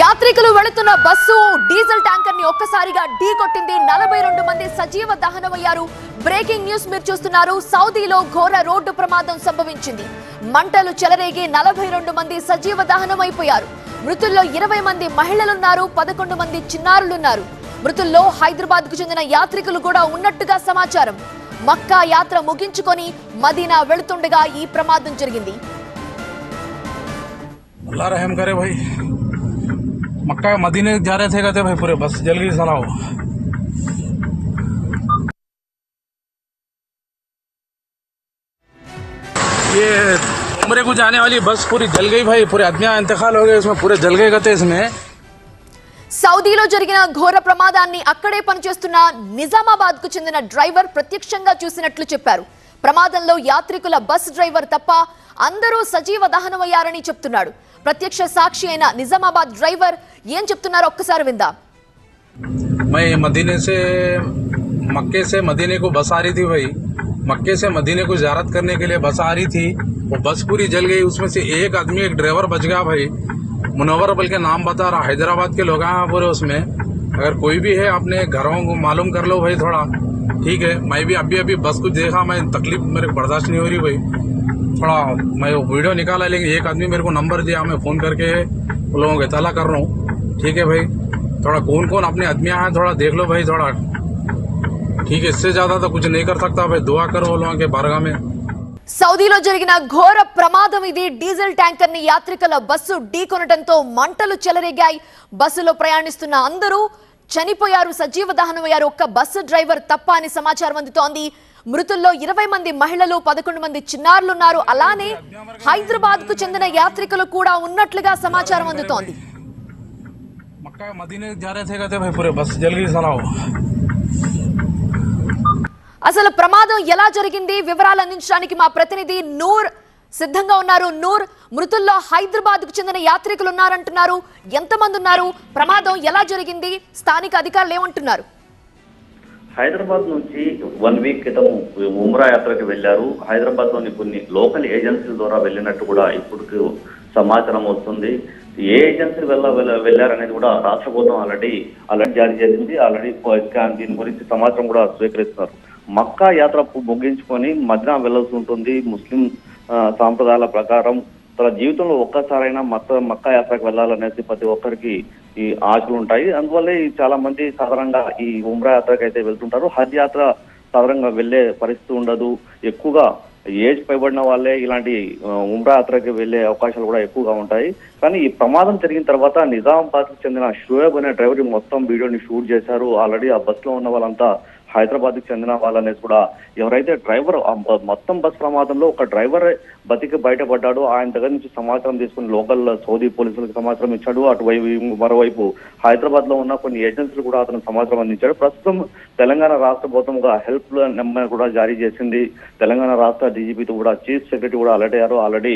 యాత్రికులు వెళుతున్న bus diesel ట్యాంకర్ని ఒక్కసారిగా ఢీ కొట్టింది నలభై రెండు మంది సజీవ దహనమయ్యారు. బ్రేకింగ్ న్యూస్ మీరు చూస్తున్నారు. సౌదీలో ఘోర రోడ్డు ప్రమాదం సంభవించింది. మంటలు చెలరేగి నలభై రెండు మంది సజీవ దహనమైపోయారు. మృతుల్లో ఇరవై మంది మహిళలున్నారు. పదకొండు మంది చిన్నారులున్నారు. మృతుల్లో హైదరాబాద్కు చెందిన యాత్రికులు కూడా ఉన్నట్టుగా సమాచారం. మక్కా యాత్ర ముగించుకొని మదీనా వెళుతుండగా ఈ ప్రమాదం జరిగింది. मक्का मदीने जा रहे थे कहते भाई पूरे बस जल गई सलाह ये उम्रे को जाने वाली बस पूरी जल गई भाई पूरे आदमियां इंतकाल हो गए उसमें पूरे जल गए कहते इसमें సౌదీలో జరిగిన ఘోర ప్రమాదాన్ని అక్కడే పనిచేస్తున్న నిజామాబాద్ కు చెందిన డ్రైవర్ ప్రత్యక్షంగా చూసినట్లు చెప్పారు ప్రమాదంలో యాత్రికుల బస్ డ్రైవర్ తప్ప అందరూ సజీవ దహనమయ్యారని చెప్తున్నాడు ప్రత్యక్ష సాక్షి అయిన నిజామాబాద్ డ్రైవర్ ఏం చెప్తున్నారో ఒక్కసారి విందాం मैं मदीने से मक्के से मदीने को बस आ रही थी भाई मक्के से मदीने को ज्यारत करने के लिए बस आ रही थी वो बस पूरी जल गई उसमें से एक आदमी एक ड्राइवर बच गया भाई मुनवर बल्कि नाम बता रहा हैदराबाद के लोग हैं पूरे उसमें अगर कोई भी है अपने घरों को मालूम कर लो भाई थोड़ा ठीक है मैं भी अभी अभी बस को देखा मैं तकलीफ मेरे को बर्दाश्त नहीं हो रही भाई थोड़ा मैं वो वीडियो निकाला लेकिन एक आदमी मेरे को नंबर दिया मैं फोन करके उन लोगों को इतला कर रहा हूँ ठीक है भाई थोड़ा कौन कौन अपने आदमियां हैं थोड़ा देख लो भाई थोड़ा ठीक है इससे ज्यादा तो कुछ नहीं कर सकता भाई दुआ करो वो लोगों के बारगाह में సౌదీలో జరిగిన ఘోర ప్రమాదం ఇది డీజిల్ ట్యాంకర్ ని యాత్రికుల బస్సు ఢీకొనడంతో మంటలు చెలరేగాయి బస్సులో ప్రయాణిస్తున్న అందరూ చనిపోయారు సజీవ దహనమయ్యారు ఒక్క బస్సు డ్రైవర్ తప్ప అని సమాచారం అందుతోంది. మృతుల్లో ఇరవై మంది మహిళలు పదకొండు మంది చిన్నారులు ఉన్నారు అలానే హైదరాబాద్కు చెందిన యాత్రికులు కూడా ఉన్నట్లుగా సమాచారం అందుతోంది. అసలు ప్రమాదం ఎలా జరిగింది? వివరాలు అందించడానికి మా ప్రతినిధి నూర్ సిద్ధంగా ఉన్నారు. నూర్ మృతుల్లో హైదరాబాద్కు చెందిన యాత్రికులు ఉన్నారంటున్నారు ఎంతమంది ఉన్నారు ప్రమాదం ఎలా జరిగింది? స్థానిక అధికారులు ఏమంటున్నారు? హైదరాబాద్ నుంచి వన్ వీక్ క్రితం ఉమ్రా యాత్రకి వెళ్ళారు హైదరాబాద్లోని కొన్ని లోకల్ ఏజెన్సీల ద్వారా వెళ్ళినట్టు కూడా ఇప్పుడు సమాచారం వస్తుంది. ఏ ఏజెన్సీ వెళ్ళ వెళ్ళ- వెళ్ళారనేది కూడా రాష్ట్ర ప్రభుత్వం ఆల్రెడీ అలర్ట్ జారీ చేసింది. ఆల్రెడీ దీని గురించి సమాచారం కూడా స్వీకరిస్తున్నారు. మక్కా యాత్ర ముగించుకొని మదినా వెళ్ళాల్సి ఉంటుంది. ముస్లిం సాంప్రదాయాల ప్రకారం తన జీవితంలో ఒక్కసారైనా మక్క మక్క యాత్రకు వెళ్ళాలనేసి ప్రతి ఒక్కరికి ఈ ఆశలు ఉంటాయి. అందువల్లే చాలా మంది సాధారణంగా ఈ ఉమ్రా యాత్రకు అయితే వెళ్తుంటారు. హజ్ యాత్ర సాధారణంగా వెళ్ళే పరిస్థితి ఉండదు. ఎక్కువగా ఏజ్ పైబడిన వాళ్ళే ఇలాంటి ఉమ్రా యాత్రకి వెళ్ళే అవకాశాలు కూడా ఎక్కువగా ఉంటాయి. కానీ ఈ ప్రమాదం జరిగిన తర్వాత నిజామాబాద్కు చెందిన షోయబ్ అనే డ్రైవర్ మొత్తం వీడియోని షూట్ చేశారు. ఆల్రెడీ ఆ బస్లో ఉన్న వాళ్ళంతా హైదరాబాద్కి చెందిన వాళ్ళనేసి కూడా ఎవరైతే డ్రైవర్ మొత్తం బస్ ప్రమాదంలో ఒక డ్రైవర్ బతికి బయటపడ్డాడు. ఆయన దగ్గర నుంచి సమాచారం తీసుకుని లోకల్ సౌదీ పోలీసులకు సమాచారం ఇచ్చాడు. అటువైపు మరోవైపు హైదరాబాద్లో ఉన్న కొన్ని ఏజెన్సీలు కూడా అతను సమాచారం అందించాడు. ప్రస్తుతం తెలంగాణ రాష్ట్ర ప్రభుత్వం ఒక హెల్ప్ నెంబర్ కూడా జారీ చేసింది. తెలంగాణ రాష్ట్ర డీజీపీతో కూడా చీఫ్ సెక్రటరీ కూడా అలర్ట్ అయ్యారు. ఆల్రెడీ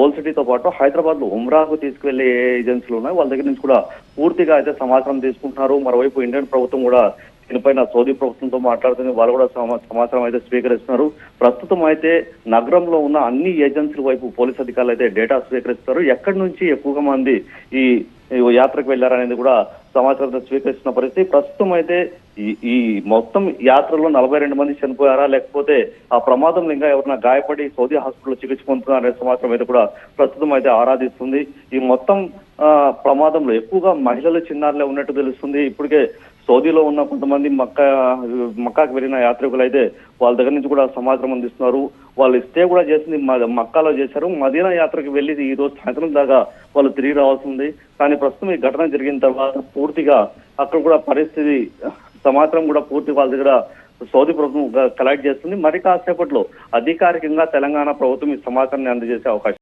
ఓల్ సిటీతో పాటు హైదరాబాద్లో ఉమ్రాకు తీసుకువెళ్ళే ఏజెన్సీలు ఉన్నాయి. వాళ్ళ దగ్గర నుంచి కూడా పూర్తిగా అయితే సమాచారం తీసుకుంటున్నారు. మరోవైపు ఇండియన్ ప్రభుత్వం కూడా దీనిపైన సౌదీ ప్రభుత్వంతో మాట్లాడుతుంది వాళ్ళు కూడా సమా- సమాచారం అయితే స్వీకరిస్తున్నారు. ప్రస్తుతం అయితే నగరంలో ఉన్న అన్ని ఏజెన్సీల వైపు పోలీస్ అధికారులు అయితే డేటా స్వీకరిస్తారు ఎక్కడి నుంచి ఎక్కువగా మంది ఈ ఈ యాత్రకు వెళ్ళారనేది కూడా సమాచారం స్వీకరిస్తున్న పరిస్థితి. ప్రస్తుతం అయితే ఈ ఈ మొత్తం యాత్రలో నలభై రెండు మంది చనిపోయారా? లేకపోతే ఆ ప్రమాదంలో ఇంకా ఎవరైనా గాయపడి సౌదీ హాస్పిటల్లో చికిత్స పొందుతున్నారు అనే సమాచారం అయితే కూడా ప్రస్తుతం అయితే ఆరాధిస్తుంది. ఈ మొత్తం ప్రమాదంలో ఎక్కువగా మహిళలు చిన్నారులే ఉన్నట్టు తెలుస్తుంది. ఇప్పటికే సౌదీలో ఉన్న కొంతమంది మక్క మక్కాకి వెళ్ళిన యాత్రికులు అయితే వాళ్ళ దగ్గర నుంచి కూడా సమాచారం అందిస్తున్నారు. వాళ్ళు స్టే కూడా చేసింది మ- మక్కాలో చేశారు. మదీనా యాత్రకు వెళ్ళి ఈ రోజు సాయంత్రం దాకా వాళ్ళు తిరిగి రావాల్సింది కానీ ప్రస్తుతం ఈ ఘటన జరిగిన తర్వాత పూర్తిగా అక్కడ కూడా పరిస్థితి సమాచారం కూడా పూర్తి వాళ్ళ దగ్గర సౌదీ ప్రభుత్వం కలెక్ట్ చేస్తుంది. మరి కాసేపట్లో అధికారికంగా తెలంగాణ ప్రభుత్వం ఈ సమాచారాన్ని అందజేసే అవకాశం